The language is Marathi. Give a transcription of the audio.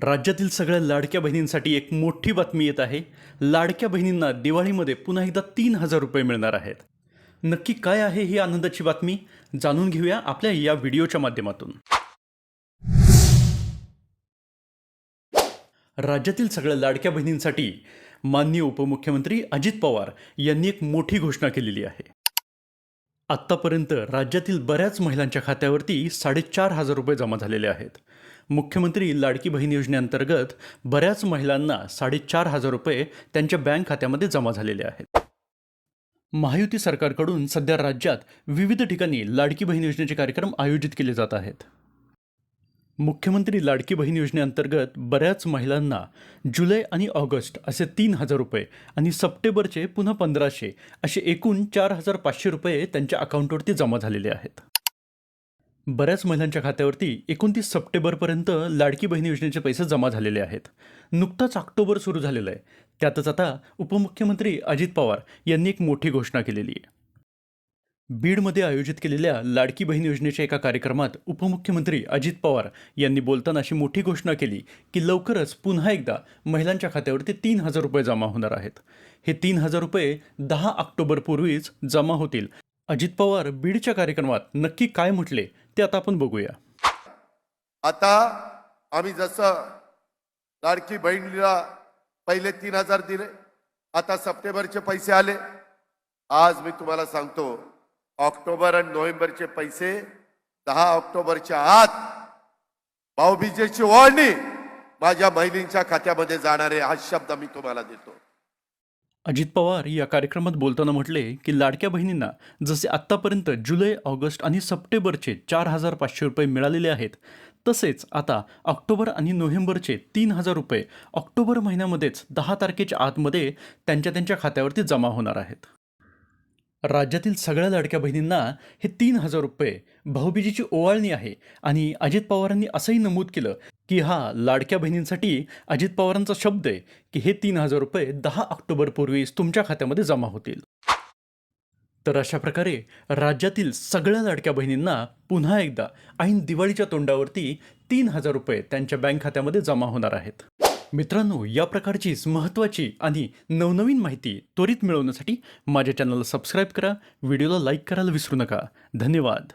राज्यातील सगळ्या लाडक्या बहिणींसाठी एक मोठी बातमी येत आहे. लाडक्या बहिणींना दिवाळीमध्ये पुन्हा एकदा तीन हजार रुपये मिळणार आहेत. नक्की काय आहे ही आनंदाची बातमी? जाणून घेऊया आपल्या या व्हिडिओच्या माध्यमातून. राज्यातील सगळ्या लाडक्या बहिणींसाठी माननीय उपमुख्यमंत्री अजित पवार यांनी एक मोठी घोषणा केलेली आहे. आत्तापर्यंत राज्यातील बऱ्याच महिलांच्या खात्यावरती साडेचार हजार रुपये जमा झालेले आहेत. मुख्यमंत्री लाडकी बहीण योजनेअंतर्गत बऱ्याच महिलांना साडेचार हजार रुपये त्यांच्या बँक खात्यामध्ये जमा झालेले आहेत. महायुती सरकारकडून सध्या राज्यात विविध ठिकाणी लाडकी बहीण योजनेचे कार्यक्रम आयोजित केले जात आहेत. मुख्यमंत्री लाडकी बहीण योजनेअंतर्गत बऱ्याच महिलांना जुलै आणि ऑगस्ट असे तीन हजार रुपये आणि सप्टेंबरचे पुन्हा पंधराशे असे एकूण चार हजार पाचशे रुपये त्यांच्या अकाउंटवरती जमा झालेले आहेत. बऱ्याच महिलांच्या खात्यावरती एकोणतीस सप्टेंबरपर्यंत लाडकी बहीण योजनेचे पैसे जमा झालेले आहेत. नुकताच ऑक्टोबर सुरू झालेलं आहे. त्यातच आता उपमुख्यमंत्री अजित पवार यांनी एक मोठी घोषणा केलेली आहे. बीडमध्ये आयोजित केलेल्या लाडकी बहीण योजनेच्या एका कार्यक्रमात उपमुख्यमंत्री अजित पवार यांनी बोलताना अशी मोठी घोषणा केली की लवकरच पुन्हा एकदा महिलांच्या खात्यावरती तीन हजार रुपये जमा होणार आहेत. हे तीन हजार रुपये दहा ऑक्टोबरपूर्वीच जमा होतील. अजित पवार बीडच्या कार्यक्रमात नक्की काय म्हटले ते आता आपण बघूया. आता आम्ही जसं लाडकी बहिणीला पहिले तीन हजार दिले आता सप्टेंबरचे पैसे आले. आज मी तुम्हाला सांगतो ऑक्टोबर आणि नोव्हेंबरचे पैसे दहा ऑक्टोबरच्या आत भाऊबीजेची ओळणी माझ्या बहिणींच्या खात्यामध्ये जाणारे हा शब्द मी तुम्हाला देतो. अजित पवार या कार्यक्रमात बोलताना म्हटले की लाडक्या बहिणींना जसे आत्तापर्यंत जुलै ऑगस्ट आणि सप्टेंबरचे चार हजार पाचशे रुपये मिळालेले आहेत तसेच आता ऑक्टोबर आणि नोव्हेंबरचे तीन हजार रुपये ऑक्टोबर महिन्यामध्येच दहा तारखेच्या आतमध्ये त्यांच्या त्यांच्या खात्यावरती जमा होणार आहेत. राज्यातील सगळ्या लाडक्या बहिणींना हे तीन हजार रुपये भाऊबीजीची ओवाळणी आहे आणि अजित पवारांनी असंही नमूद केलं की हा लाडक्या बहिणींसाठी अजित पवारांचा शब्द आहे की हे तीन हजार रुपये दहा ऑक्टोबरपूर्वीच तुमच्या खात्यामध्ये जमा होतील. तर अशा प्रकारे राज्यातील सगळ्या लाडक्या बहिणींना पुन्हा एकदा ऐन दिवाळीच्या तोंडावरती तीन हजार रुपये त्यांच्या बँक खात्यामध्ये जमा होणार आहेत. मित्रांनो या प्रकारचीच महत्त्वाची आणि नवनवीन माहिती त्वरित मिळवण्यासाठी माझ्या चॅनलला सबस्क्राईब करा व्हिडिओला लाईक करायला विसरू नका. धन्यवाद.